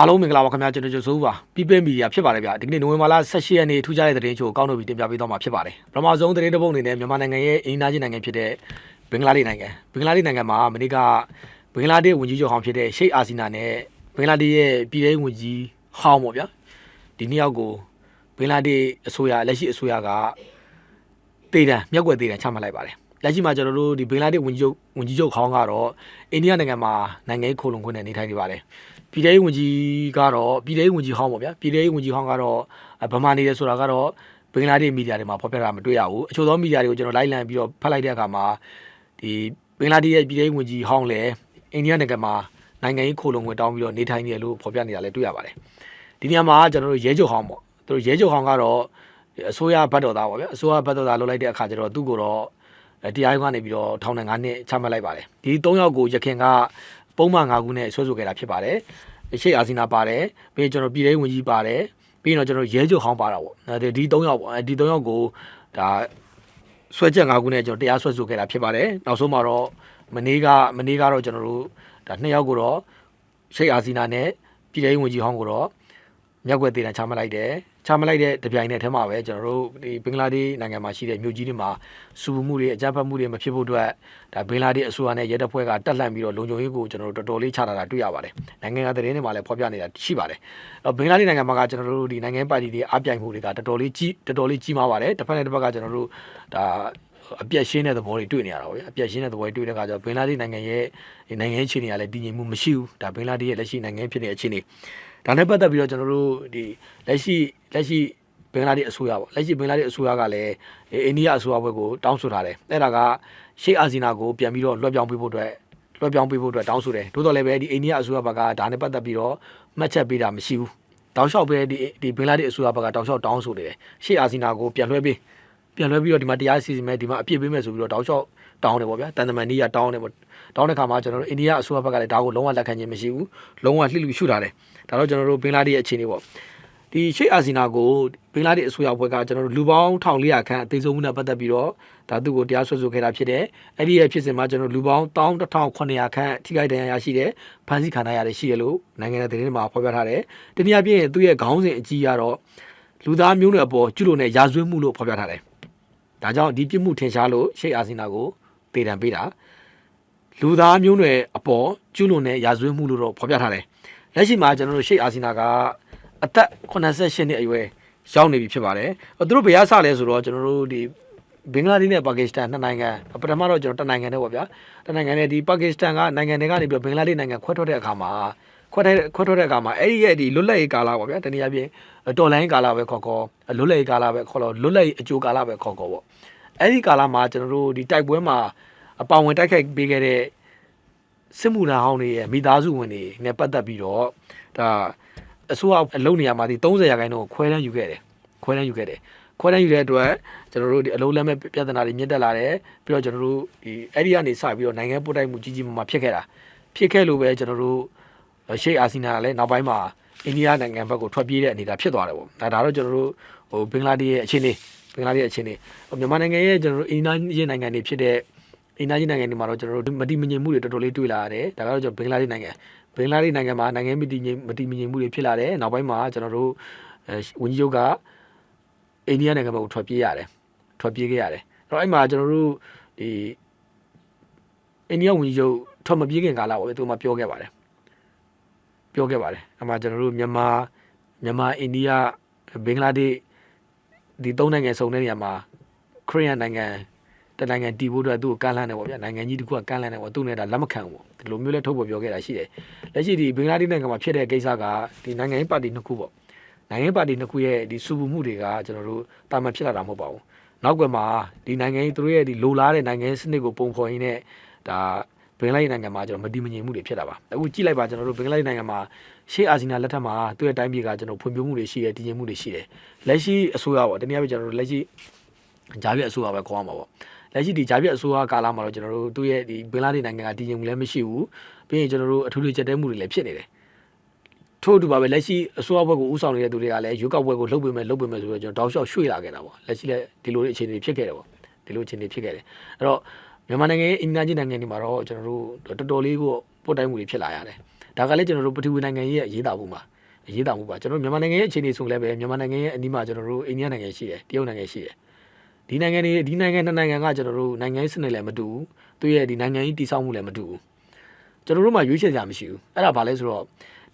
အားလုံးမင်္ဂလာပါခင်ဗျာကျွန်တော်ကျစိုးပါ People Media ဖြစ်ပါတယ်ဗျာဒီကနေ့နိုဝင်ဘာလ18ရက်နေ့ထူးခြားတဲ့သတင်းချို့ကောင်းလို့ပြီးတင်ပြပေးသွားမှာဖြစ်ပါတယ်ပထမဆုံးသတင်းတစ်ပုဒ်အနေနဲ့မြန်မာနိုင်ငံရဲ့အင်နာချင်းနိုင်ငံဖြစ်တဲ့ဘင်္ဂလားဒေ့ရှ်နိုင်ငံဘင်္ဂလားဒေ့ရှ်နိုင်ငံမှာမနေ့ကဘင်္ဂလားဒေ့ရှ်ဝန်ကြီးချုပ်ဟောင်းဖြစ်တဲ့ရှိတ်အာစီနာနဲ့ဘင်္ဂလားဒေ့ရှ်ရဲ့ပြည်ထောင်ဝန်ကြီးဟောင်းပေါ့ဗျာဒီနှစ်ယောက်ကိုဘင်္ဂလားဒေ့ရှ်အစိုးရလက်ရှိအစိုးရကတေတံမြက်ွက်တေတံချမှတ်လိုက်ပါတယ်လက်ရှိမှာကျွန်တော်တို့ဒီဘင်္ဂလားဒေ့ရှ်ဝန်ကြီးချုပ်ဝန်ကြီးချုပ်ဟောင်းကတော့အိန္ဒိယနိုင်ငံမှာနိုင်ငံရေးခိုးလုံခွင့်နဲ့နေထိုင်နေပါတယ် ပြည်ထောင်ဝင်ကြီးကတော့ပြည်ထောင်ဝင်ကြီးဟောင်းပေါ့ဗျာပြည်ထောင်ဝင်ကြီးဟောင်းကတော့ဗမာနေတယ်ဆိုတာကတော့ဘင်္ဂလားဒေ့ရှ်မီဒီယာတွေမှာဖော်ပြတာမတွေ့ရဘူးအချို့သောမီဒီယာတွေကိုကျွန်တော်လိုက်လံပြီးတော့ဖတ်လိုက်တဲ့အခါမှာဒီဘင်္ဂလားဒေ့ရှ်ရဲ့ပြည်ထောင်ဝင်ကြီးဟောင်းလည်းအိန္ဒိယနိုင်ငံမှာနိုင်ငံရေးခိုးလုံဝင်တောင်းပြီးတော့နေထိုင်နေတယ်လို့ဖော်ပြနေတာလည်းတွေ့ရပါတယ်ဒီနေရာမှာကျွန်တော်တို့ရဲချုပ်ဟောင်းပေါ့သူတို့ရဲချုပ်ဟောင်းကတော့အစိုးရဘတ်တော်သားပေါ့ဗျာအစိုးရဘတ်တော်သားလုပ်လိုက်တဲ့အခါကျတော့သူ့ကိုတော့တရားရုံးကနေပြီးတော့ထောင်နဲ့9နှစ်ချမှတ်လိုက်ပါတယ်ဒီ၃ယောက်ကိုရခင်ကပုံမှန်၅ခုနဲ့ဆွဲဆိုခဲ့တာဖြစ်ပါတယ် ရှေ့အာစီနာပါတယ်ပြီးရင်ကျွန်တော်ပြည်ထောင်ဝင်ကြီးပါတယ်ပြီးရင်တော့ကျွန်တော်ရဲချုပ်ဟောင်းပါတာပေါ့အဲဒီ၃ယောက်ပေါ့အဲဒီ၃ယောက်ကိုဒါဆွဲချက်၅ခုနဲ့ကျွန်တော်တရားဆွဲဆိုခဲ့တာဖြစ်ပါတယ်နောက်ဆုံးမှာတော့မနေ့ကမနေ့ကတော့ကျွန်တော်တို့ဒါနှစ်ယောက်ကိုတော့ရှေ့အာစီနာနဲ့ပြည်ထောင်ဝင်ကြီးဟောင်းကိုတော့မြက်ွက်သေးတယ်ချမှတ်လိုက်တယ်ချမှတ်လိုက်တဲ့တပြိုင်နက်တည်းမှာပဲကျွန်တော်တို့ဒီဘင်္ဂလားဒေ့ရှ်နိုင်ငံမှာရှိတဲ့မြို့ကြီးတွေမှာစူပမှုတွေအကြမ်းဖက်မှုတွေမဖြစ်ဖို့အတွက်ဒါဘင်္ဂလားဒေ့ရှ်အစိုးရနဲ့ရဲတပ်ဖွဲ့ကတက်လှမ်းပြီးတော့လုံခြုံရေးကိုကျွန်တော်တို့တော်တော်လေးချထားတာတွေ့ရပါတယ်နိုင်ငံကသတင်းတွေမှာလည်းဖော်ပြနေတာရှိပါတယ်အဲ့ဘင်္ဂလားဒေ့ရှ်နိုင်ငံမှာကကျွန်တော်တို့ဒီနိုင်ငံပါတီတွေအပြိုင်မှုတွေကတော်တော်လေးကြီးတော်တော်လေးကြီးမားပါတယ်တစ်ဖက်နဲ့တစ်ဖက်ကကျွန်တော်တို့ဒါအပြက်ရှင်းတဲ့သဘောတွေတွေ့နေရတာပေါ့ဗျာအပြက်ရှင်းတဲ့သဘောတွေတွေ့တဲ့အခါကျတော့ဘင်္ဂလားဒေ့ရှ်နိုင်ငံရဲ့နိုင်ငံရေးအခြေအနေကလည်းတည်ငြိမ်မှုမရှိဘူးဒါဘင်္ဂလားဒေ့ရှ်ရဲ့လက်ရှိနိုင်ငံဖြစ်နေတဲ့အခြေအနေ ဒါနဲ့ပတ်သက်ပြီးတော့ကျွန်တော်တို့ဒီလက်ရှိလက်ရှိဘင်္ဂလားဒေ့ရှ်အစိုးရပေါ့လက်ရှိဘင်္ဂလားဒေ့ရှ်အစိုးရကလည်းအိန္ဒိယအစိုးရဘက်ကိုတောင်းဆိုထားတယ်အဲ့ဒါကရှေ့အာဇီနာကိုပြန်ပြီးတော့လွှဲပြောင်းပေးဖို့အတွက်လွှဲပြောင်းပေးဖို့အတွက်တောင်းဆိုတယ်တိုးတော်လည်းပဲဒီအိန္ဒိယအစိုးရဘက်ကဒါနဲ့ပတ်သက်ပြီးတော့မှတ်ချက်ပေးတာမရှိဘူးတောင်းလျှောက်ပဲဒီဒီဘင်္ဂလားဒေ့ရှ်အစိုးရဘက်ကတောင်းလျှောက်တောင်းဆိုနေတယ်ရှေ့အာဇီနာကိုပြန်လွှဲပေးပြန်လွှဲပြီးတော့ဒီမှာတရားစီစဉ်မယ်ဒီမှာအပြစ်ပေးမယ်ဆိုပြီးတော့တောင်းလျှောက်တောင်းတယ်ပေါ့ဗျာတန်တမန်နီးရတောင်းတယ်ပေါ့တောင်းတဲ့ခါမှာကျွန်တော်တို့အိန္ဒိယအစိုးရဘက်ကလည်းဒါကိုလုံးဝလက်ခံခြင်းမရှိဘူးလုံးဝလှစ်လူရှုထားတယ် ဒါတော့ကျွန်တော်တို့ဘင်္ဂလားဒေ့ရှ်အခြေအနေပေါ့ဒီရှေ့အာဇီနာကိုဘင်္ဂလားဒေ့ရှ်အစိုးရဘက်ကကျွန်တော်တို့လူပေါင်း1400ခန့်အသေးဆုံးမှုနဲ့ပတ်သက်ပြီးတော့ဒါသူ့ကိုတရားစွဲဆိုခဲ့တာဖြစ်တယ်အဲ့ဒီရဲ့ဖြစ်စဉ်မှာကျွန်တော်လူပေါင်း11900ခန့်ထိခိုက်ဒဏ်ရာရရှိတယ်ဖမ်းဆီးခံရရတယ်ရှိတယ်လို့နိုင်ငံရဲ့သတင်းတွေမှာဖော်ပြထားတယ်တနည်းအားဖြင့်သူ့ရဲ့ခေါင်းစဉ်အကြီးကတော့လူသားမျိုးနွယ်အပေါ်ကျุလို့နဲ့ရာဇဝတ်မှုလို့ဖော်ပြထားတယ်ဒါကြောင့်ဒီပြစ်မှုထင်ရှားလို့ရှေ့အာဇီနာကိုတေတံပေးတာလူသားမျိုးနွယ်အပေါ်ကျူးလွန်တဲ့ရာဇဝတ်မှုလို့တော့ဖော်ပြထားတယ်။ လက်ရှိမှာကျွန်တော်တို့ရှေ့အာဆီနာကအသက်88နှစ်အရွယ်ရောက်နေပြီဖြစ်ပါတယ်။သူတို့ဘယ်ရဆလဲဆိုတော့ကျွန်တော်တို့ဒီဘင်္ဂလားဒေ့ရှ်နဲ့ပါကစ္စတန်နှစ်နိုင်ငံပထမတော့ကျွန်တော်တနိုင်ငံနဲ့ပေါ့ဗျာ။တနိုင်ငံနဲ့ဒီပါကစ္စတန်ကနိုင်ငံတွေကနေပြီးဘင်္ဂလားဒေ့ရှ်နိုင်ငံခွဲထွက်တဲ့အခါမှာခွဲထွက်ခွဲထွက်တဲ့အခါမှာအဲ့ဒီရဲ့ဒီလွတ်လပ်ရေးကာလပေါ့ဗျာ။တနည်းအားဖြင့်တော်လိုင်းကာလပဲခေါ်ခေါ်လွတ်လပ်ရေးကာလပဲခေါ်လို့လွတ်လပ်ရေးအကျိုးကာလပဲခေါ်ခေါ်ပေါ့။အဲ့ဒီကာလမှာကျွန်တော်တို့ဒီတိုက်ပွဲမှာအပောင်ဝင်တိုက်ခိုက်ပေးခဲ့တဲ့ စစ်မှုထမ်းဟောင်းတွေရဲ့မိသားစုဝင်တွေနဲ့ပတ်သက်ပြီးတော့ဒါအစိုးရအလုပ်နေရာမှာဒီ30ရာခိုင်နှုန်းကိုခွဲတန်းယူခဲ့တယ်ခွဲတန်းယူခဲ့တယ်ခွဲတန်းယူတဲ့အတွက်ကျွန်တော်တို့ဒီအလုံးလက်မဲ့ပြဿနာတွေမြင့်တက်လာတယ်ပြီးတော့ကျွန်တော်တို့ဒီအဲ့ဒီကနေစပြီးတော့နိုင်ငံပို့တိုက်မှုကြီးကြီးမားမားဖြစ်ခဲ့တာဖြစ်ခဲ့လို့ပဲကျွန်တော်တို့ရှေ့အာဆီနာကလည်းနောက်ပိုင်းမှာအိန္ဒိယနိုင်ငံဘက်ကိုထွက်ပြေးတဲ့အနေအထားဖြစ်သွားတယ်ပေါ့ဒါဒါတော့ကျွန်တော်တို့ဟိုဘင်္ဂလားဒေ့ရှ်ရဲ့အခြေအနေဘင်္ဂလားဒေ့ရှ်အခြေအနေမြန်မာနိုင်ငံရဲ့ကျွန်တော်တို့အိန္ဒိယနိုင်ငံတွေဖြစ်တဲ့ အိန္ဒိယနိုင်ငံတွေမှာတော့ကျွန်တော်တို့မတိမငြိမ်မှုတွေတော်တော်လေးတွေ့လာရတယ်ဒါကတော့ကျွန်တော်ဘင်္ဂလားဒေ့ရှ်နိုင်ငံဘင်္ဂလားဒေ့ရှ်နိုင်ငံမှာနိုင်ငံမတိငြိမ်မတိမငြိမ်မှုတွေဖြစ်လာတယ်နောက်ပိုင်းမှာကျွန်တော်တို့ဝန်ကြီးချုပ်ကအိန္ဒိယနိုင်ငံဘက်ကိုထွက်ပြေးရတယ်ထွက်ပြေးခဲ့ရတယ်အဲ့တော့အဲ့မှာကျွန်တော်တို့ဒီအိန္ဒိယဝန်ကြီးချုပ်ထွက်မပြေးခင်ကာလပေါ့ပဲသူမှပြောခဲ့ပါတယ်ပြောခဲ့ပါတယ်အဲ့မှာကျွန်တော်တို့မြန်မာမြန်မာအိန္ဒိယဘင်္ဂလားဒေ့ရှ်ဒီသုံးနိုင်ငံစုံတဲ့နေရာမှာခရီးယန်နိုင်ငံ တနိုင်ငံတီးဖို့အတွက်သူ့ကိုကမ်းလှမ်းတယ်ပေါ့ဗျာနိုင်ငံကြီးတစ်ခုကကမ်းလှမ်းတယ်ပေါ့သူ့နဲ့ဒါလက်မခံဘူးပေါ့ဒီလိုမျိုးလဲထုတ်ပေါ်ပြောခဲ့တာရှိတယ်လက်ရှိဒီဘင်္ဂလားဒေ့ရှ်နိုင်ငံမှာဖြစ်တဲ့ကိစ္စကဒီနိုင်ငံရေးပါတီနှစ်ခုပေါ့နိုင်ငံရေးပါတီနှစ်ခုရဲ့ဒီစုပူမှုတွေကကျွန်တော်တို့တာမန်ဖြစ်လာတာမဟုတ်ပါဘူးနောက်ကွယ်မှာဒီနိုင်ငံရေးသူတို့ရဲ့ဒီလိုလားတဲ့နိုင်ငံရေးစနစ်ကိုပုံဖော်ရင်းနဲ့ဒါဘင်္ဂလားဒေ့ရှ်နိုင်ငံမှာကျွန်တော်မတည်မငြိမ်မှုတွေဖြစ်တာပါအခုကြည့်လိုက်ပါကျွန်တော်တို့ဘင်္ဂလားဒေ့ရှ်နိုင်ငံမှာရှေ့အာဆီနာလက်ထက်မှာသူ့ရဲ့တိုင်းပြည်ကကျွန်တော်ဖွံ့ဖြိုးမှုတွေရှိတယ်တည်ငြိမ်မှုတွေရှိတယ်လက်ရှိအစိုးရပေါ့တနည်းအားဖြင့်ကျွန်တော်တို့လက်ရှိဂျာပြည့်အစိုးရပဲခေါ်ရမှာပေါ့ လက်ရှိဒီဂျာပြည့်အစိုးရကာလမှာတော့ကျွန်တော်တို့သူ့ရဲ့ဒီဘင်္ဂလားဒေ့ရှ်နိုင်ငံကတည်ငြိမ်မှုလည်းမရှိဘူးပြီးရင်ကျွန်တော်တို့အထူးလေးကြက်တဲမှုတွေလည်းဖြစ်နေတယ်ထို့အတူပါပဲလက်ရှိအစိုးရဘက်ကိုဥဆောင်နေတဲ့သူတွေကလည်းရွေးကောက်ပွဲကိုလှုပ်ပေးမယ်လှုပ်ပေးမယ်ဆိုတော့ကျွန်တော်တောက်လျှောက်ရွှေ့လာခဲ့တာပေါ့လက်ရှိလည်းဒီလိုအခြေအနေဖြစ်ခဲ့တယ်ပေါ့ဒီလိုအခြေအနေဖြစ်ခဲ့တယ်အဲ့တော့မြန်မာနိုင်ငံရဲ့အင်တာဂျင်နိုင်ငံတွေမှာတော့ကျွန်တော်တို့တော်တော်လေးကိုပို့တိုင်းမှုတွေဖြစ်လာရတယ်ဒါကလည်းကျွန်တော်တို့ပထဝီနိုင်ငံရဲ့အရေးတာမှုမှာအရေးတာမှုပါကျွန်တော်တို့မြန်မာနိုင်ငံရဲ့အခြေအနေဆိုလည်းပဲမြန်မာနိုင်ငံရဲ့အနီးမှာကျွန်တော်တို့အိန္ဒိယနိုင်ငံရှိတယ်တရုတ်နိုင်ငံရှိတယ် ဒီနိုင်ငံတွေဒီနိုင်ငံနှစ်နိုင်ငံကကျွန်တော်တို့နိုင်ငံရေးစနစ်လည်းမတူဘူးသူရဲ့ဒီနိုင်ငံရေးတည်ဆောက်မှုလည်းမတူဘူးကျွန်တော်တို့မှရွေးချယ်ကြမရှိဘူးအဲ့ဒါဘာလဲဆိုတော့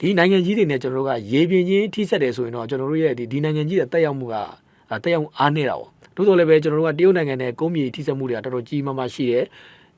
ဒီနိုင်ငံကြီးတွေနဲ့ကျွန်တော်တို့ကရေပြင်ချင်းထိစက်တယ်ဆိုရင်တော့ကျွန်တော်တို့ရဲ့ဒီဒီနိုင်ငံကြီးရဲ့တက်ရောက်မှုကတက်ရောက်အားနေတာပေါ့သို့တော်လည်းပဲကျွန်တော်တို့ကတရုတ်နိုင်ငံနဲ့ကုန်းမြေထိစက်မှုတွေကတော်တော်ကြီးမားမားရှိတယ်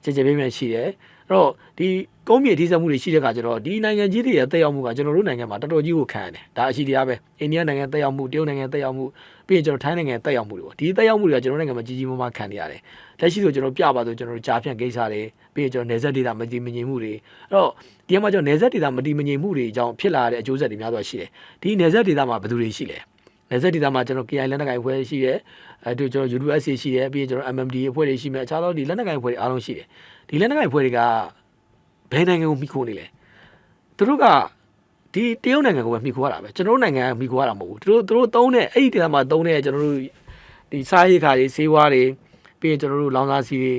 ကြကြပြင်းပြင်းရှိတယ် အဲ့တော့ဒီကုန်းမြေထိစက်မှုတွေရှိတဲ့အခါကျတော့ဒီနိုင်ငံကြီးတွေရဲ့တက်ရောက်မှုကကျွန်တော်တို့နိုင်ငံမှာတော်တော်ကြီးကိုခံရတယ်ဒါအရှိတရားပဲအိန္ဒိယနိုင်ငံတက်ရောက်မှုတရုတ်နိုင်ငံတက်ရောက်မှုပြီးရင်ကျွန်တော်ထိုင်းနိုင်ငံတက်ရောက်မှုတွေပေါ့ဒီတက်ရောက်မှုတွေကကျွန်တော်နိုင်ငံမှာကြီးကြီးမားမားခံနေရတယ်လက်ရှိဆိုကျွန်တော်ပြပါဆိုကျွန်တော်တို့ကြားဖြန့်ကိစ္စတွေပြီးရင်ကျွန်တော်နေဆက်ဒေတာမတည်မငြိမ်မှုတွေအဲ့တော့ဒီမှာကျွန်တော်နေဆက်ဒေတာမတည်မငြိမ်မှုတွေအကြောင်းဖြစ်လာတဲ့အကျိုးဆက်တွေများစွာရှိတယ်ဒီနေဆက်ဒေတာမှာဘယ်သူတွေရှိလဲ နေဆက်ဒေတာမှာကျွန်တော် KI လက်နက်ကိုင်အဖွဲ့ရှိတယ်အဲတို့ကျွန်တော် UWSA ရှိတယ်ပြီးရင်ကျွန်တော် MMD အဖွဲ့တွေရှိမယ်အခြားသောဒီလက်နက်ကိုင်အဖွဲ့တွေအားလုံးရှိတယ်ဒီလက်နက်ကိုင်အဖွဲ့တွေကဘယ်နိုင်ငံကိုမိခိုးနေလဲသူတို့ကဒီတရုတ်နိုင်ငံကိုပဲမိခိုးရတာပဲကျွန်တော်တို့နိုင်ငံကမိခိုးရတာမဟုတ်ဘူးသူတို့သူတို့သုံးတဲ့အဲ့ဒီဒေတာမှာသုံးတဲ့ကျွန်တော်တို့ဒီစားရိတ်ခါတွေဆေးဝါးတွေပြီးရင်ကျွန်တော်တို့လောင်စာဆီတွေ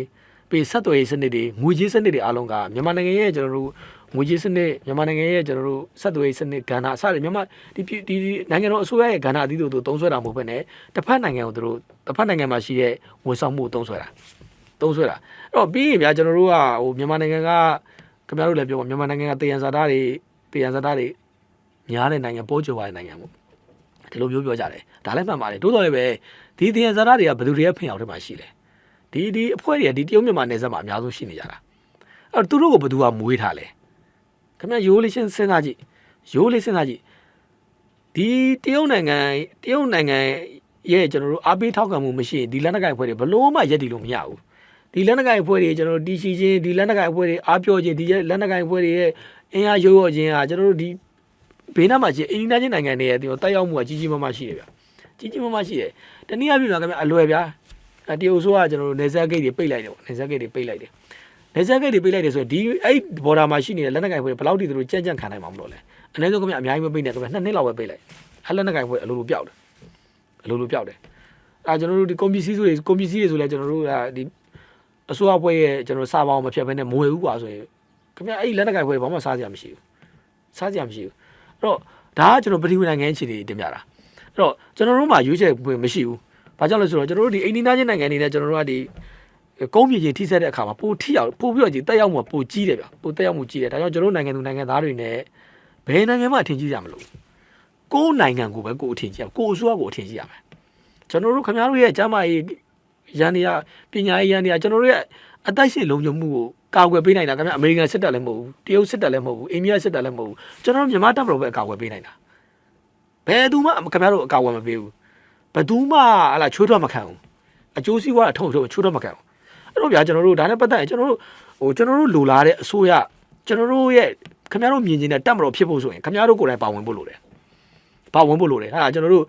ပြီးဆက်သွယ်ရေးစနစ်တွေငွေကြေးစနစ်တွေအားလုံးကမြန်မာနိုင်ငံရဲ့ကျွန်တော်တို့ ငွေကြေးစနစ်မြန်မာနိုင်ငံရဲ့ကျွန်တော်တို့ဆက်သွယ်ရေးစနစ်ကဏ္ဍအစတွေမြန်မာဒီဒီနိုင်ငံတော်အစိုးရရဲ့ကဏ္ဍအသီးတို့သုံးဆွဲတာမဟုတ်ဘဲနဲ့တစ်ဖက်နိုင်ငံကိုတို့တစ်ဖက်နိုင်ငံမှာရှိတဲ့ဝန်ဆောင်မှုကိုသုံးဆွဲတာသုံးဆွဲတာအဲ့တော့ပြီးရင်ဗျာကျွန်တော်တို့ကဟိုမြန်မာနိုင်ငံကခင်ဗျားတို့လည်းပြောပါမြန်မာနိုင်ငံကတယံဇာတာတွေတယံဇာတာတွေများတဲ့နိုင်ငံပိုးကျော်တဲ့နိုင်ငံပေါ့ဒီလိုမျိုးပြောကြတယ်ဒါလည်းမှန်ပါတယ်တိုးတော်လည်းပဲဒီတယံဇာတာတွေကဘယ်သူတွေရဲ့ဖင်အောင်ထဲမှာရှိလဲဒီဒီအဖွဲ့တွေကဒီတရုတ်မြန်မာနယ်စပ်မှာအများဆုံးရှိနေကြတာအဲ့တော့သူတို့ကိုဘယ်သူကမွေးထားလဲ ခင်ဗျာရိုးလေးရှင်းစဉ်းစားကြည့်ရိုးလေးစဉ်းစားကြည့်ဒီတရုတ်နိုင်ငံတရုတ်နိုင်ငံရဲ့ကျွန်တော်တို့အားပေးထောက်ခံမှုမရှိရင်ဒီလက်နက်ကိုင်အဖွဲ့တွေဘလို့မှရက်တည်လို့မရဘူးဒီလက်နက်ကိုင်အဖွဲ့တွေကျွန်တော်တို့တီရှိချင်းဒီလက်နက်ကိုင်အဖွဲ့တွေအားပြောခြင်းဒီလက်နက်ကိုင်အဖွဲ့တွေရဲ့အင်အားရိုးရော့ခြင်းဟာကျွန်တော်တို့ဒီဘေးနားမှာရှိအိန္ဒိယချင်းနိုင်ငံတွေရဲ့တိုက်ရောက်မှုကကြီးကြီးမားမားရှိတယ်ဗျကြီးကြီးမားမားရှိတယ်တနည်းအားဖြင့်တော့ခင်ဗျအလွယ်ဗျာတရုတ်ဆိုကကျွန်တော်တို့နေဆက်ဂိတ်တွေပိတ်လိုက်တယ်ပေါ့နေဆက်ဂိတ်တွေပိတ်လိုက်တယ် နေဆက်ဂိတ်တွေပိတ်လိုက်တယ်ဆိုတော့ဒီအဲ့ဘော်ဒါမှာရှိနေတဲ့လက်နက်ကိုင်ဖွဲ့ဘယ်လောက်ထိသူတို့ကြံ့ကြံ့ခံနိုင်မှာမလို့လဲအနည်းဆုံးခင်ဗျအများကြီးမပိတ်နဲ့ခင်ဗျနှစ်နှစ်လောက်ပဲပိတ်လိုက်အဲ့လက်နက်ကိုင်ဖွဲ့အလိုလိုပျောက်တယ်အလိုလိုပျောက်တယ်အဲကျွန်တော်တို့ဒီကွန်ပျူတာဆိုတွေကွန်ပျူတာတွေဆိုလဲကျွန်တော်တို့ကဒီအစိုးရဖွဲ့ရဲ့ကျွန်တော်စာပေါင်းမဖြတ်ဘဲနဲ့မဝယ်ဘူးကွာဆိုရင်ခင်ဗျအဲ့လက်နက်ကိုင်ဖွဲ့ဘာမှစားစရာမရှိဘူးစားစရာမရှိဘူးအဲ့တော့ဒါကကျွန်တော်ပထဝီနိုင်ငံအခြေအနေတင်ပြတာအဲ့တော့ကျွန်တော်တို့မှာရွေးချယ်ခွင့်မရှိဘူးဘာကြောင့်လဲဆိုတော့ကျွန်တော်တို့ဒီအိန္ဒိယချင်းနိုင်ငံအနေနဲ့ကျွန်တော်တို့ကဒီ ကုန်းမြေချင်းထိစက်တဲ့အခါမှာပိုထိရောက်ပိုပြီးတော့ဒီတက်ရောက်မှုပိုကြီးတယ်ဗျပိုတက်ရောက်မှုကြီးတယ်ဒါကြောင့်ကျွန်တော်တို့နိုင်ငံသူနိုင်ငံသားတွေနဲ့ဘယ်နိုင်ငံမှအထင်ကြီးကြမလို့ကိုယ်နိုင်ငံကိုပဲကိုယ်အထင်ကြီးရကိုယ်အစိုးရကိုအထင်ကြီးရမယ်ကျွန်တော်တို့ခင်ဗျားတို့ရဲ့ကျမ်းမာရေးရန်နေရပညာရေးရန်နေရကျွန်တော်တို့ရဲ့အတိုက်ရှိလုံခြုံမှုကိုကာကွယ်ပေးနိုင်တာခင်ဗျာအမေရိကန်စစ်တပ်လည်းမဟုတ်ဘူးတရုတ်စစ်တပ်လည်းမဟုတ်ဘူးအိန္ဒိယစစ်တပ်လည်းမဟုတ်ဘူးကျွန်တော်တို့မြန်မာတပ်မတော်ပဲအကာအကွယ်ပေးနိုင်တာဘယ်သူမှခင်ဗျားတို့အကာအကွယ်မပေးဘူးဘယ်သူမှဟလာချိုးထွက်မခံဘူးအကျိုးစီးပွားအထုံထုံချိုးထွက်မခံဘူး အဲ့တော့ဗျာကျွန်တော်တို့ဒါနဲ့ပတ်သက်ရင်ကျွန်တော်တို့ဟိုကျွန်တော်တို့လိုလားတဲ့အစိုးရကျွန်တော်တို့ရဲ့ခင်ဗျားတို့မြင်ကျင်တဲ့တပ်မတော်ဖြစ်ဖို့ဆိုရင်ခင်ဗျားတို့ကိုယ်တိုင်ပါဝင်ဖို့လိုတယ်ပါဝင်ဖို့လိုတယ်ဟာကျွန်တော်တို့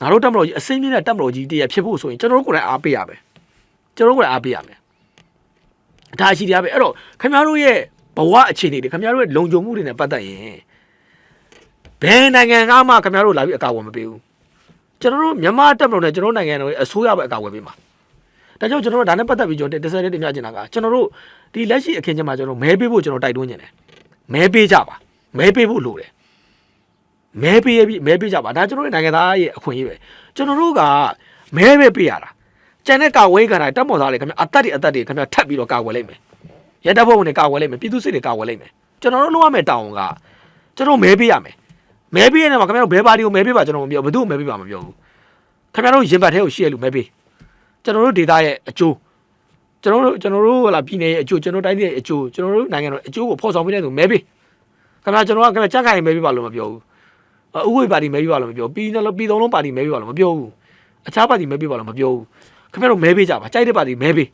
ငါတို့တပ်မတော်ကြီးအစိမ့်မြင့်တဲ့တပ်မတော်ကြီးတည်းရဖြစ်ဖို့ဆိုရင်ကျွန်တော်တို့ကိုယ်တိုင်အားပေးရမယ်ကျွန်တော်တို့ကိုယ်တိုင်အားပေးရမယ်ဒါရှိတရားပဲအဲ့တော့ခင်ဗျားတို့ရဲ့ဘဝအခြေအနေတွေခင်ဗျားတို့ရဲ့လုံခြုံမှုတွေနဲ့ပတ်သက်ရင်ဘယ်နိုင်ငံကမှခင်ဗျားတို့လာပြီးအကာအကွယ်မပေးဘူးကျွန်တော်တို့မြန်မာတပ်မတော်နဲ့ကျွန်တော်တို့နိုင်ငံတော်ရဲ့အစိုးရပဲအကာအကွယ်ပေးမှာ ဒါကြောင့်ကျွန်တော်တို့ဒါနဲ့ပတ်သက်ပြီးကျွန်တော်တက်ဆက်တဲ့တင်ပြချင်တာကကျွန်တော်တို့ဒီလက်ရှိအခင်းချင်းမှာကျွန်တော်မဲပေးဖို့ကျွန်တော်တိုက်တွန်းနေတယ်မဲပေးကြပါမဲပေးဖို့လိုတယ်မဲပေးရပြီမဲပေးကြပါဒါကျွန်တော်တို့နိုင်ငံသားရဲ့အခွင့်အရေးပဲကျွန်တော်တို့ကမဲပဲပေးရတာကျန်တဲ့ကာဝေးကတိုင်းတပ်မော်သားတွေခင်ဗျအသက်တွေအသက်တွေခင်ဗျထပ်ပြီးတော့ကာဝယ်လိုက်မယ်ရတပ်ဖွဲ့ဝင်တွေကာဝယ်လိုက်မယ်ပြည်သူစစ်တွေကာဝယ်လိုက်မယ်ကျွန်တော်တို့လုပ်ရမယ့်တောင်းကကျွန်တော်မဲပေးရမယ်မဲပေးရတဲ့မှာခင်ဗျတို့ဘယ်ပါတီကိုမဲပေးပါကျွန်တော်မပြောဘယ်သူ့ကိုမဲပေးပါမပြောဘူးခင်ဗျတို့ရင်ဘတ်ထဲကိုရှိရလို့မဲပေး ကျွန်တော်တို့ဒေတာရဲ့အကျိုးကျွန်တော်တို့ကျွန်တော်တို့ဟလာပြည်နယ်ရဲ့အကျိုးကျွန်တော်တိုင်းပြည်ရဲ့အကျိုးကျွန်တော်တို့နိုင်ငံတော်အကျိုးကိုဖော်ဆောင်ပေးတဲ့သူမဲပေးခင်ဗျကျွန်တော်ကခင်ဗျကြက်ခိုင်မဲပေးပါလို့မပြောဘူးဥဝိပါတီမဲပေးပါလို့မပြောပြီးတော့ပြီးသုံးလုံးပါတီမဲပေးပါလို့မပြောဘူးအခြားပါတီမဲပေးပါလို့မပြောဘူးခင်ဗျတို့မဲပေးကြပါကြိုက်တဲ့ပါတီမဲပေး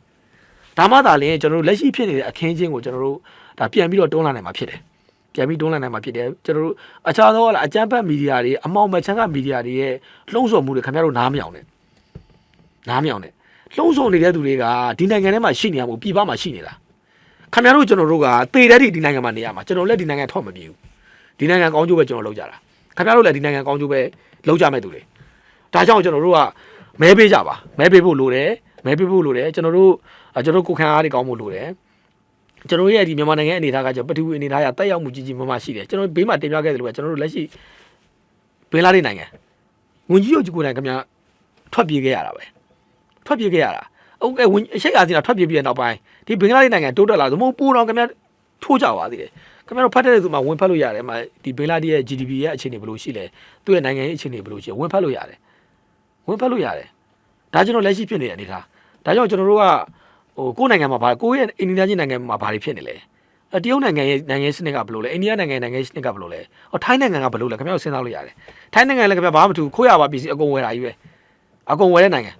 ဒါမှသာလျှင်ကျွန်တော်တို့လက်ရှိဖြစ်နေတဲ့အခင်းချင်းကိုကျွန်တော်တို့ဒါပြန်ပြီးတော့တွန်းလှန်နိုင်မှာဖြစ်တယ်ပြန်ပြီးတွန်းလှန်နိုင်မှာဖြစ်တယ်ကျွန်တော်တို့အခြားသောဟလာအကြမ်းဖက်မီဒီယာတွေအမောင်မချမ်းကမီဒီယာတွေရဲ့လှုံ့ဆော်မှုတွေခင်ဗျတို့နားမယောင်နဲ့နားမယောင်နဲ့ လှုံ့ဆော်နေတဲ့သူတွေကဒီနိုင်ငံထဲမှာရှိနေရမို့ပြည်ပမှာရှိနေတာခင်ဗျတို့ကျွန်တော်တို့ကတေတဲ့ဒီနိုင်ငံမှာနေရမှာကျွန်တော်လည်းဒီနိုင်ငံထောက်မပြေဘူးဒီနိုင်ငံကောင်းကျိုးပဲကျွန်တော်လုပ်ကြတာခင်ဗျတို့လည်းဒီနိုင်ငံကောင်းကျိုးပဲလုပ်ကြမဲ့သူတွေဒါကြောင့်ကျွန်တော်တို့ကမဲပေးကြပါမဲပေးဖို့လိုတယ်မဲပေးဖို့လိုတယ်ကျွန်တော်တို့ကျွန်တော်ကိုခံအားတွေကောင်းဖို့လိုတယ်ကျွန်တော်ရဲ့ဒီမြန်မာနိုင်ငံအနေအထားကကျွန်တော်ပထဝီအနေအထားရတက်ရောက်မှုကြီးကြီးမားမားရှိတယ်ကျွန်တော်ဘေးမှာတင်ပြခဲ့တယ်လို့ပဲကျွန်တော်တို့လက်ရှိဘင်္ဂလားဒေ့ရှ်နိုင်ငံဝန်ကြီးချုပ်ကြီးကိုယ်တိုင်ခင်ဗျာထွက်ပြေးခဲ့ရတာပဲ ထွက်ပြေးခဲ့ရတာဟုတ်ကဲ့ဝန်အရှိတ်အာဆီယံထွက်ပြေးပြီးတဲ့နောက်ပိုင်းဒီဘင်္ဂလားဒေ့ရှ်နိုင်ငံတိုးတက်လာဆိုမဟုတ်ပူတော့ခင်ဗျာထိုးကြပါသေးတယ်ခင်ဗျားတို့ဖတ်တဲ့သူမှာဝင်ဖတ်လို့ရတယ်မှာဒီဘင်္ဂလားဒေ့ရှ်ရဲ့ GDP ရဲ့အခြေအနေဘယ်လိုရှိလဲသူ့ရဲ့နိုင်ငံရေးအခြေအနေဘယ်လိုရှိလဲဝင်ဖတ်လို့ရတယ်ဝင်ဖတ်လို့ရတယ်ဒါကျွန်တော်လက်ရှိဖြစ်နေတဲ့အနေအထားဒါကြောင့်ကျွန်တော်တို့ကဟိုကိုယ့်နိုင်ငံမှာဘာကိုယ့်ရဲ့အိန္ဒိယချင်းနိုင်ငံမှာဘာတွေဖြစ်နေလဲအတရုတ်နိုင်ငံရဲ့နိုင်ငံစနစ်ကဘယ်လိုလဲအိန္ဒိယနိုင်ငံနိုင်ငံစနစ်ကဘယ်လိုလဲဟောထိုင်းနိုင်ငံကဘယ်လိုလဲခင်ဗျားတို့စဉ်းစားလို့ရတယ်ထိုင်းနိုင်ငံလည်းခင်ဗျားဘာမှမထူခိုးရပါပစ္စည်းအကုန်ဝယ်တာကြီးပဲအကုန်ဝယ်တဲ့နိုင်ငံ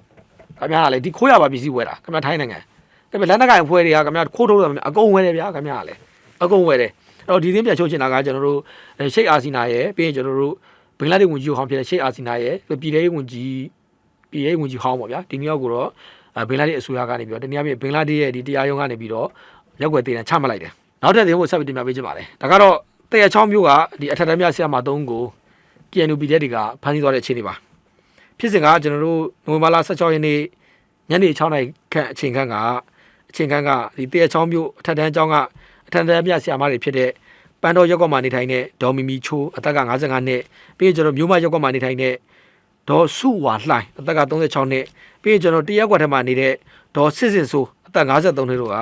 ခင်ဗျားကလည်းဒီခိုးရပါပစ္စည်းဝယ်တာခင်ဗျားထိုင်းနိုင်ငံခင်ဗျားလက်နက်ကိုင်ဖွဲ့တွေကခင်ဗျားခိုးထုတ်တယ်အကုန်ဝယ်တယ်ဗျာခင်ဗျားကလည်းအကုန်ဝယ်တယ်အဲ့တော့ဒီသင်းပြန်ချုပ်ချင်တာကကျွန်တော်တို့ရှိတ်အာစီနာရဲ့ပြီးရင်ကျွန်တော်တို့ဘင်္ဂလားဒေ့ရှ်ဝန်ကြီးဟောင်းဖြစ်တဲ့ရှိတ်အာစီနာရဲ့ပြည်ထောင်ဝန်ကြီးပြည်ထောင်ဝန်ကြီးဟောင်းပေါ့ဗျာဒီနေ့ကိုတော့အဲဘင်္ဂလားဒေ့ရှ်အစိုးရကနေပြီးတော့တနည်းအားဖြင့်ဘင်္ဂလားဒေ့ရှ်ရဲ့ဒီတရားရုံးကနေပြီးတော့ရက်ွယ်တည်တံချမှတ်လိုက်တယ်နောက်ထပ်သတင်းကိုဆက်ပြီးတင်ပြပေးချင်ပါတယ်ဒါကတော့တရချောင်းမျိုးကဒီအထက်တန်းမြဆရာမ3ကို KNU PDF တွေကဖမ်းဆီးသွားတဲ့အခြေအနေပါ ဖြစ်စဉ်ကကျွန်တော်တို့နိုဝင်ဘာလ16ရက်နေ့ညနေ6နာရီခန့်အချိန်ခန့်ကအချိန်ခန့်ကဒီတရချောင်းမျိုးအထက်တန်းကျောင်းကအထက်တန်းမြဆရာမတွေဖြစ်တဲ့ပန်းတော်ရက်ကွက်မှာနေထိုင်တဲ့ဒေါ်မီမီချိုးအသက်က55နှစ်ပြီးရင်ကျွန်တော်မျိုးမရက်ကွက်မှာနေထိုင်တဲ့ဒေါ်စုဝါလှိုင်အသက်က36နှစ်ပြီးရင်ကျွန်တော်တရက်ကွက်ထဲမှာနေတဲ့ဒေါ်စစ်စစ်ဆိုးအသက်53နှစ်တို့က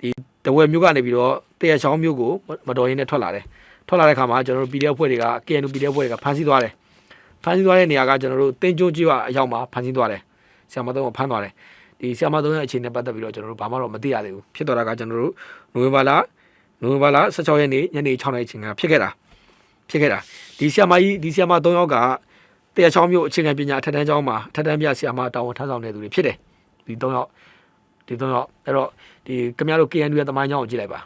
ဒီတဝဲမျိုးကနေပြီးတော့တရက်ချောင်းမျိုးကိုမတော်ရင်နဲ့ထွက်လာတယ်ထွက်လာတဲ့ခါမှာကျွန်တော်တို့ PDF ဖွဲ့တွေက KNU PDF ဖွဲ့တွေကဖမ်းဆီးသွားတယ် ဖမ်းဆီးသွားတဲ့နေရာကကျွန်တော်တို့တင်းကျုံကြီးကအရောက်မှာဖမ်းဆီးသွားတယ်ဆရာမသုံးကဖမ်းသွားတယ်ဒီဆရာမသုံးရဲ့အခြေအနေနဲ့ပတ်သက်ပြီးတော့ကျွန်တော်တို့ဘာမှတော့မသိရသေးဘူးဖြစ်သွားတာကကျွန်တော်တို့နိုဝင်ဘာလနိုဝင်ဘာလ16ရက်နေ့ညနေ6နာရီချိန်ကဖြစ်ခဲ့တာဖြစ်ခဲ့တာဒီဆရာမကြီးဒီဆရာမ3ယောက်ကတရားချောင်းမျိုးအခြေခံပညာအထက်တန်းကျောင်းမှာအထက်တန်းပြဆရာမတာဝန်ထမ်းဆောင်နေသူတွေဖြစ်တယ်ဒီ၃ယောက်ဒီ၃ယောက်အဲ့တော့ဒီခင်ဗျားတို့ KNU ရဲ့တမိုင်းကျောင်းကိုကြည့်လိုက်ပါ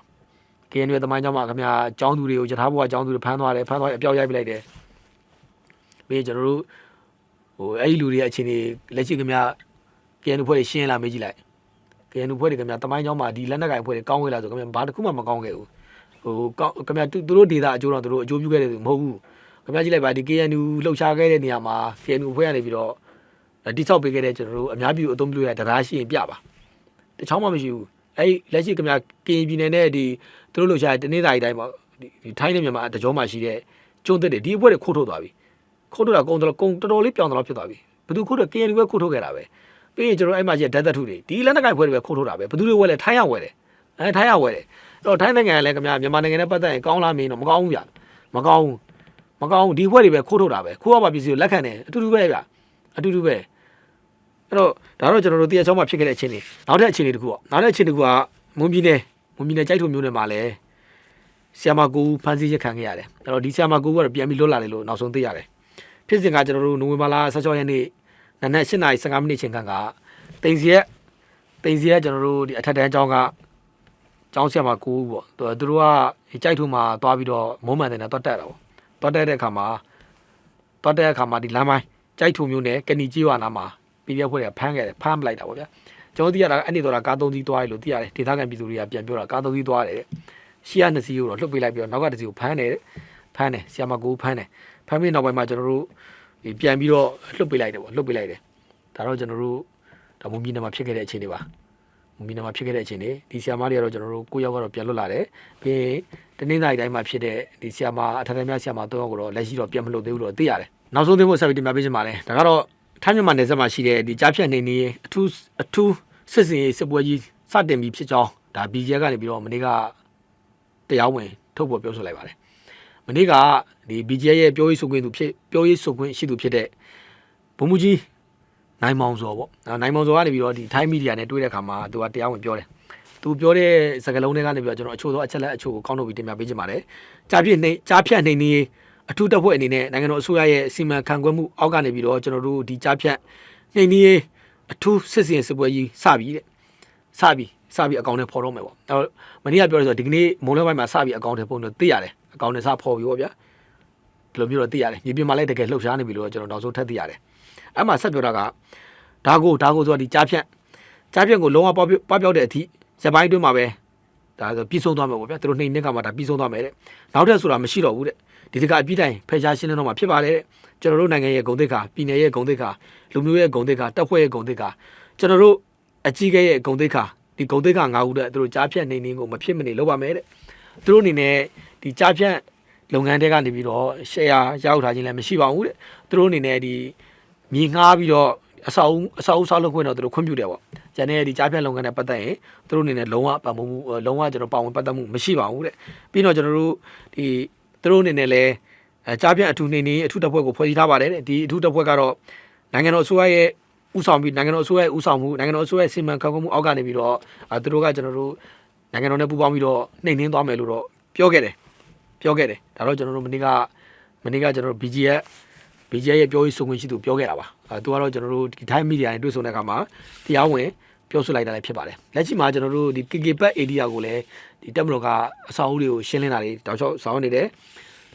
KNU ရဲ့တမိုင်းကျောင်းမှာခင်ဗျားကျောင်းသူတွေကိုယထာဘုရားကျောင်းသူတွေဖမ်းသွားတယ်ဖမ်းသွားရင်အပြောက်ရိုက်ပြလိုက်တယ် ပြီးရင်ကျွန်တော်တို့ဟိုအဲ့ဒီလူတွေရဲ့အခြေအနေလက်ရှိခင်ဗျား KNU ဖွဲ့တွေရှင်းလာမေးကြည့်လိုက် KNU ဖွဲ့တွေခင်ဗျာတမိုင်းကျောင်းမှာဒီလက်နက်ကင်ဖွဲ့တွေကောင်းခဲ့လားဆိုခင်ဗျာဘာတစ်ခုမှမကောင်းခဲ့ဘူးဟိုကောင်းခင်ဗျာသူတို့ဒေတာအကျိုးတော့သူတို့အကျိုးပြုခဲ့တယ်သူမဟုတ်ဘူးခင်ဗျားကြည့်လိုက်ပါဒီ KNU လှုပ်ရှားခဲ့တဲ့နေရာမှာ KNU ဖွဲ့ကနေပြီးတော့တိဆောက်ပေးခဲ့တဲ့ကျွန်တော်တို့အများပြည်အသုံးပြုရတဲ့တရားရှိရင်ပြပါတချောင်းမှမရှိဘူးအဲ့ဒီလက်ရှိခင်ဗျာ KNU ပြည်နယ်နဲ့ဒီသူတို့လှုပ်ရှားတဲ့တနေ့သားတိုင်းပေါ့ဒီထိုင်းနဲ့မြန်မာတကြောမှာရှိတဲ့ကျုံသက်တွေဒီအဖွဲတွေခိုးထုတ်သွားပြီ ခိုးထုတ်တာကုန်းတော်ကုန်းတော်တော်လေးပြောင်းတော်ဖြစ်သွားပြီဘယ်သူခိုးထုတ် KNU ပဲခိုးထုတ်ခဲ့တာပဲပြီးရင်ကျွန်တော်အဲ့မှာရှိတဲ့ဓာတ်သက်ထုတွေဒီလက်နက်ကိုင်ဖွဲတွေပဲခိုးထုတ်တာပဲဘယ်သူတွေဝဲလဲထိုင်းရဝဲတယ်အဲထိုင်းရဝဲတယ်အဲ့တော့ထိုင်းနိုင်ငံကလည်းခင်ဗျာမြန်မာနိုင်ငံနဲ့ပတ်သက်ရင်ကောင်းလားမင်းတော့မကောင်းဘူးဗျမကောင်းဘူးမကောင်းဘူးဒီဘွဲတွေပဲခိုးထုတ်တာပဲခိုးရပါပစ္စည်းကိုလက်ခံတယ်အတူတူပဲဗျအတူတူပဲအဲ့တော့ဒါတော့ကျွန်တော်တို့တရားချောင်းမှာဖြစ်ခဲ့တဲ့အခြေအနေနောက်ထပ်အခြေအနေတစ်ခုပေါ့နောက်ထပ်အခြေအနေတစ်ခုကမွန်ပြည်နယ်မွန်ပြည်နယ်ကြိုက်ထုံမျိုးနယ်မှာလည်းဆီယမာကူဖန်ဆီးရခံခဲ့ရတယ်အဲ့တော့ဒီဆီယမာကူကတော့ပြန်ပြီးလွတ်လာတယ်လို့နောက်ဆုံးသိရတယ် ဖြစ်စဉ်ကကျွန်တော်တို့နိုဝင်ဘာလ16ရက်နေ့နနက်8:15မိနစ်ချိန်ခန့်ကတင်စီရက်တင်စီရက်ကျွန်တော်တို့ဒီအထက်တန်းကျောင်းကကျောင်းဆီယမာကူပေါ့သူတို့ကဒီကြိုက်ထုံမှာသွားပြီးတော့မုံမှန်တယ်နဲ့တွတ်တက်တာပေါ့တွားတက်တဲ့အခါမှာတွားတက်တဲ့အခါမှာဒီလမ်းပိုင်းကြိုက်ထုံမျိုးနဲ့ကဏီကြီးဝါနာမှာပြည်ပြဖွဲ့တွေကဖမ်းခဲ့တယ်ဖမ်းပလိုက်တာပေါ့ဗျာကျွန်တော်သိရတာအဲ့ဒီတော့ကားသုံးစီးသွားရလို့သိရတယ်ဒေသခံပြည်သူတွေကပြန်ပြောတာကားသုံးစီးသွားတယ်ရှီယာနှစ်စီးကိုတော့လှုပ်ပေးလိုက်ပြီးတော့နောက်ကတစ်စီးကိုဖမ်းတယ်ဖမ်းတယ်ဆီယမကူဖမ်းတယ် ဖမ်းပြီးနောက်ပိုင်းမှာကျွန်တော်တို့ဒီပြန်ပြီးတော့လှုပ်ပေးလိုက်တယ်ပေါ့လှုပ်ပေးလိုက်တယ်ဒါတော့ကျွန်တော်တို့ဒါမူမီနယ်မှာဖြစ်ခဲ့တဲ့အခြေအနေပါမူမီနယ်မှာဖြစ်ခဲ့တဲ့အခြေအနေဒီဆီယမတွေကတော့ကျွန်တော်တို့ကိုယောက်ကတော့ပြန်လွတ်လာတယ်ပြီးရင်တနင်္လာရီတိုင်းမှာဖြစ်တဲ့ဒီဆီယာမာအထက်တန်းများဆီယာမာ၃ယောက်ကိုတော့လက်ရှိတော့ပြန်မလို့သေးဘူးလို့သိရတယ်။နောက်ဆုံးသိဖို့ဆက်ပြီးတင်ပြပေးချင်ပါတယ်။ဒါကတော့ထိုင်းမြန်မာနယ်စပ်မှာရှိတဲ့ဒီကြားဖြတ်နေနေအထူးအထူးစစ်စင်ရေးစစ်ပွဲကြီးစတင်ပြီးဖြစ်ကြောင်းဒါ BJ ကနေပြီးတော့မနေ့ကတရားဝင်ထုတ်ဖော်ပြောဆိုလိုက်ပါတယ်။ မနေ့ကဒီ BJ ရဲ့ပြောရေးဆိုခွင့်သူဖြစ်ပြောရေးဆိုခွင့်ရှိသူဖြစ်တဲ့ဘုံမူကြီးနိုင်မောင်စောပေါ့။နိုင်မောင်စောကနေပြီးတော့ဒီထိုင်းမီဒီယာနဲ့တွေ့တဲ့အခါမှာသူကတရားဝင်ပြောတယ်။သူပြောတဲ့စကားလုံးတွေကနေပြီးတော့ကျွန်တော်အချို့သောအချက်လက်အချို့ကိုကောက်နှုတ်ပြီးတင်ပြပေးချင်ပါတယ်။ကြားပြည့်နေကြားဖြတ်နေနေအထူးတပ်ဖွဲ့အနေနဲ့နိုင်ငံတော်အစိုးရရဲ့စီမံခန့်ခွဲမှုအောက်ကနေပြီးတော့ကျွန်တော်တို့ဒီကြားဖြတ်နေနေအထူးစစ်စင်စစ်ပွဲကြီးစပြီတဲ့။စပြီစပြီအကောင့်နဲ့ဖော်တော့မယ်ပေါ့။အဲ့တော့မနေ့ကပြောရဆိုဒီကနေ့မိုးလပိုင်းမှာစပြီအကောင့်တွေပုံတော့သိရတယ်။ အကောင့်နဲ့စဖော်ပြီးပေါ့ဗျာ။ဒီလိုမျိုးတော့သိရတယ်။မြေပြင်မှာလည်းတကယ်လှုပ်ရှားနေပြီလို့ကျွန်တော်နောက်ဆုံးထပ်သိရတယ်။အဲ့မှာဆက်ပြောတာကဒါကိုဒါကိုဆိုတာဒီကြားဖြတ်ကြားဖြတ်ကိုလုံးဝပေါက်ပေါက်ပြောက်တဲ့အထိရပိုင်းအတွင်းမှာပဲဒါဆိုပြီးဆုံးသွားမယ်ပေါ့ဗျာသူတို့နှိမ့်နှစ်ကမှဒါပြီးဆုံးသွားမယ်တဲ့နောက်ထပ်ဆိုတာမရှိတော့ဘူးတဲ့ဒီတကအပြည့်တိုင်းဖယ်ရှားရှင်းလင်းတော့မှာဖြစ်ပါတယ်တဲ့ကျွန်တော်တို့နိုင်ငံရဲ့ဂုဏ်သိက္ခာပြည်နယ်ရဲ့ဂုဏ်သိက္ခာလူမျိုးရဲ့ဂုဏ်သိက္ခာတပ်ဖွဲ့ရဲ့ဂုဏ်သိက္ခာကျွန်တော်တို့အကြီးကဲရဲ့ဂုဏ်သိက္ခာဒီဒီဂုံတိတ်က9ခုတဲ့သူတို့ကြားဖြတ်နေနေကိုမဖြစ်မနေလုပ်ပါမယ်တဲ့ သူတို့အနေနဲ့ဒီကြားဖြတ်လုပ်ငန်းတွေကနေပြီးတော့ share ရောက်ထားခြင်းလည်းမရှိပါဘူးတဲ့သူတို့အနေနဲ့ဒီမြေငှားပြီးတော့အဆောက်အဦအဆောက်အဦဆောက်လုပ်ခွင့်တော့သူတို့ခွင့်ပြုတယ်ပေါ့ကျန်တဲ့ဒီကြားဖြတ်လုပ်ငန်းနဲ့ပတ်သက်ရင်သူတို့အနေနဲ့လုံးဝပတ်မှုလုံးဝကျွန်တော်ပါဝင်ပတ်သက်မှုမရှိပါဘူးတဲ့ပြီးတော့ကျွန်တော်တို့ဒီသူတို့အနေနဲ့လည်းအဲကြားဖြတ်အထူးနေနေအထူးတပ်ဖွဲ့ကိုဖွဲ့စည်းထားပါတယ်တဲ့ဒီအထူးတပ်ဖွဲ့ကတော့နိုင်ငံတော်အစိုးရရဲ့ဥဆောင်ပြီးနိုင်ငံတော်အစိုးရရဲ့ဥဆောင်မှုနိုင်ငံတော်အစိုးရရဲ့စီမံခန့်ခွဲမှုအောက်ကနေပြီးတော့အဲသူတို့ကကျွန်တော်တို့ နိုင်ငံတော်နဲ့ပူးပေါင်းပြီးတော့နှိမ်နှင်းသွားမယ်လို့တော့ပြောခဲ့တယ်ပြောခဲ့တယ်ဒါတော့ကျွန်တော်တို့မနေ့ကမနေ့ကကျွန်တော်တို့ BGF BGF ရဲ့ပြောရေးဆိုခွင့်ရှိသူပြောခဲ့တာပါအဲသူကတော့ကျွန်တော်တို့ဒီ Thai media နဲ့တွေ့ဆုံတဲ့အခါမှာတရားဝင်ပြောဆိုလိုက်တာလည်းဖြစ်ပါတယ်လက်ရှိမှာကျွန်တော်တို့ဒီ KK Pad area ကိုလည်းဒီတက်မတော်ကအဆောက်အဦတွေကိုရှင်းလင်းတာတွေတောက်လျှောက်ဆောင်နေတယ်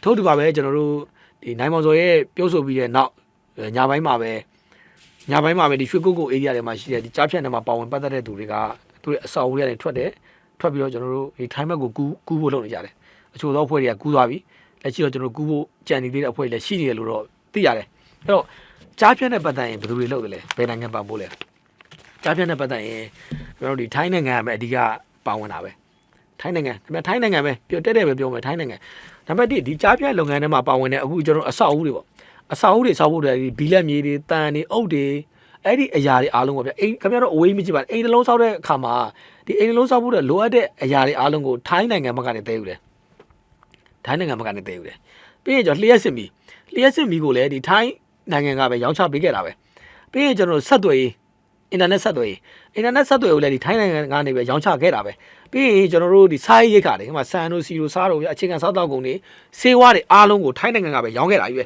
ထို့တူပါပဲကျွန်တော်တို့ဒီနိုင်မောင်စော်ရဲ့ပြောဆိုပြီးတဲ့နောက်ညပိုင်းမှာပဲညပိုင်းမှာပဲဒီရွှေကုတ်ကုတ် area တွေမှာရှိတဲ့ဒီကြားဖြတ်နယ်မှာပါဝင်ပတ်သက်တဲ့သူတွေကသူတို့အဆောက်အဦတွေကနေထွက်တယ် ထွက်ပြီးတော့ကျွန်တော်တို့ဒီ time map ကိုကူးကူးဖို့လုပ်နေကြတယ်အချို့သောအဖွဲ့တွေကကူးသွားပြီလက်ရှိတော့ကျွန်တော်တို့ကူးဖို့ကြံနေသေးတဲ့အဖွဲ့တွေလည်းရှိနေတယ်လို့တော့သိရတယ်အဲ့တော့ကြားဖြတ်နဲ့ပတ်သက်ရင်ဘယ်သူတွေလုပ်တယ်လဲဘယ်နိုင်ငံပံ့ပိုးလဲကြားဖြတ်နဲ့ပတ်သက်ရင်ကျွန်တော်တို့ဒီထိုင်းနိုင်ငံကပဲအဓိကပါဝင်တာပဲထိုင်းနိုင်ငံဒါပေမဲ့ထိုင်းနိုင်ငံပဲပြောတက်တယ်ပဲပြောမယ်ထိုင်းနိုင်ငံနံပါတ်1ဒီကြားဖြတ်လုပ်ငန်းထဲမှာပါဝင်တဲ့အခုကျွန်တော်အဆောက်အဦတွေပေါ့အဆောက်အဦတွေဆောက်ဖို့တွေဘီလက်မြေတွေတန်တွေအုတ်တွေ အဲ့ဒီအရာတွေအားလုံးပေါ့ဗျအိမ်ခင်ဗျားတို့အဝေးမကြည့်ပါနဲ့အိမ်တစ်လုံးဆောက်တဲ့အခါမှာဒီအိမ်တစ်လုံးဆောက်ဖို့တဲ့လိုအပ်တဲ့အရာတွေအားလုံးကိုထိုင်းနိုင်ငံဘက်ကနေတည်ယူတယ်ထိုင်းနိုင်ငံဘက်ကနေတည်ယူတယ်ပြီးရင်ကျွန်တော်လျှက်စစ်မီလျှက်စစ်မီကိုလည်းဒီထိုင်းနိုင်ငံကပဲရောင်းချပေးခဲ့တာပဲပြီးရင်ကျွန်တော်ဆက်သွယ်ရေးအင်တာနက်ဆက်သွယ်ရေးအင်တာနက်ဆက်သွယ်ကိုလည်းဒီထိုင်းနိုင်ငံကနေပဲရောင်းချခဲ့တာပဲပြီးရင်ကျွန်တော်တို့ဒီစားရေးရိတ်ခါတွေဟိုမှာဆန်တို့စီတို့စားတို့အခြေခံစားတောက်ကုန်တွေစေဝါတွေအားလုံးကိုထိုင်းနိုင်ငံကပဲရောင်းခဲ့တာကြီးပဲ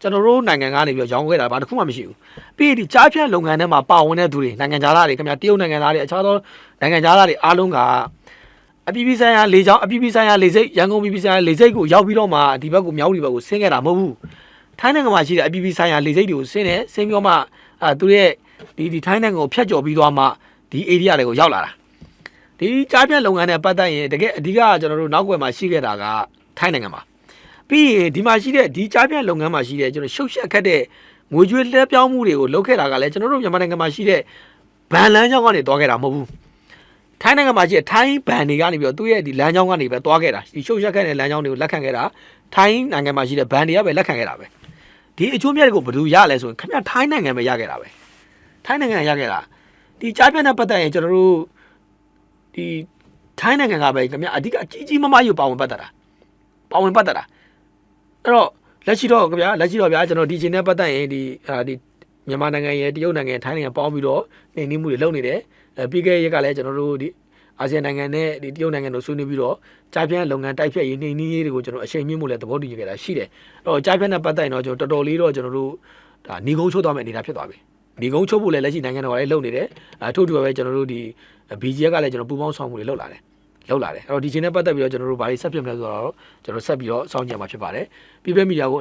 ကျွန်တော်တို့နိုင်ငံကနေပြီးရောင်းခဲ့တာဘာတစ်ခုမှမရှိဘူးပြီးရင်ဒီကြားဖြတ်လုပ်ငန်းထဲမှာပါဝင်တဲ့သူတွေနိုင်ငံသားတွေခင်ဗျာတရုတ်နိုင်ငံသားတွေအခြားသောနိုင်ငံသားတွေအားလုံးကအပြည်ပြည်ဆိုင်ရာလေကြောင်းအပြည်ပြည်ဆိုင်ရာလေဆိပ်ရန်ကုန်ပြည်ပြည်ဆိုင်ရာလေဆိပ်ကိုရောက်ပြီးတော့မှဒီဘက်ကိုမြောက်ဒီဘက်ကိုဆင်းခဲ့တာမဟုတ်ဘူးထိုင်းနိုင်ငံမှာရှိတဲ့အပြည်ပြည်ဆိုင်ရာလေဆိပ်တွေကိုဆင်းတယ်ဆင်းပြီးတော့မှအာသူရဲ့ဒီဒီထိုင်းနိုင်ငံကိုဖျက်ကျော်ပြီးသွားမှဒီ area တွေကိုရောက်လာတာဒီကြားပြတ်လုပ်ငန်းနဲ့ပတ်သက်ရင်တကယ်အဓိကကျွန်တော်တို့နောက်ွယ်မှာရှိခဲ့တာကထိုင်းနိုင်ငံမှာ ပြီးရင်ဒီမှာရှိတဲ့ဒီကြားပြတ်လုပ်ငန်းမှာရှိတဲ့ကျွန်တော်ရှုပ်ရှက်ခတ်တဲ့ငွေကြွေးလဲပြောင်းမှုတွေကိုလုပ်ခဲ့တာကလည်းကျွန်တော်တို့မြန်မာနိုင်ငံမှာရှိတဲ့ဗန်လန်းကြောင်းကနေတွားခဲ့တာမဟုတ်ဘူးထိုင်းနိုင်ငံမှာရှိတဲ့ထိုင်းဘန်တွေကနေပြီးတော့သူ့ရဲ့ဒီလမ်းကြောင်းကနေပဲတွားခဲ့တာဒီရှုပ်ရက်ခဲ့တဲ့လမ်းကြောင်းတွေကိုလက်ခံခဲ့တာထိုင်းနိုင်ငံမှာရှိတဲ့ဘန်တွေကပဲလက်ခံခဲ့တာပဲဒီအကျိုးမြတ်တွေကိုဘယ်သူရလဲဆိုရင်ခင်ဗျထိုင်းနိုင်ငံပဲရခဲ့တာပဲထိုင်းနိုင်ငံရခဲ့တာဒီကြားပြတ်နဲ့ပတ်သက်ရင်ကျွန်တော်တို့ဒီထိုင်းနိုင်ငံကပဲခင်ဗျအဓိကအကြီးကြီးမားမားယူပါဝင်ပတ်သက်တာပါဝင်ပတ်သက်တာ အဲ့တော့လက်ရှိတော့ခင်ဗျလက်ရှိတော့ဗျာကျွန်တော်ဒီချိန်နဲ့ပတ်သက်ရင်ဒီအာဒီမြန်မာနိုင်ငံရဲ့တရုတ်နိုင်ငံထိုင်းနိုင်ငံပေါင်းပြီးတော့နေနေမှုတွေလုပ်နေတယ်အဲပြီးခဲ့တဲ့ရက်ကလည်းကျွန်တော်တို့ဒီအာဆီယံနိုင်ငံနဲ့ဒီတရုတ်နိုင်ငံတို့ဆွေးနွေးပြီးတော့ကြားပြန့်လုပ်ငန်းတိုက်ဖြတ်ရေးနှိမ်နင်းရေးတွေကိုကျွန်တော်အချိန်မြင့်မှုလည်းသဘောတူညီခဲ့တာရှိတယ်။အဲ့တော့ကြားပြန့်နဲ့ပတ်သက်ရင်တော့ကျွန်တော်တော်တော်လေးတော့ကျွန်တော်တို့ဒါညီကုန်းချိုးသွားမယ့်အနေအထားဖြစ်သွားပြီ။ညီကုန်းချိုးဖို့လည်းလက်ရှိနိုင်ငံတော်ကလည်းလုပ်နေတယ်။အဲထို့တူပဲကျွန်တော်တို့ဒီ BGF ကလည်းကျွန်တော်ပူပေါင်းဆောင်မှုတွေလုပ်လာတယ်။ လုပ်လာတယ်။အဲ့တော့ဒီချိန်နဲ့ပတ်သက်ပြီးတော့ကျွန်တော်တို့ဗားလေးဆက်ပြတ်မလဲဆိုတော့ကျွန်တော်ဆက်ပြီးတော့စောင့်ကြည့်မှာဖြစ်ပါတယ်။ People Media ကို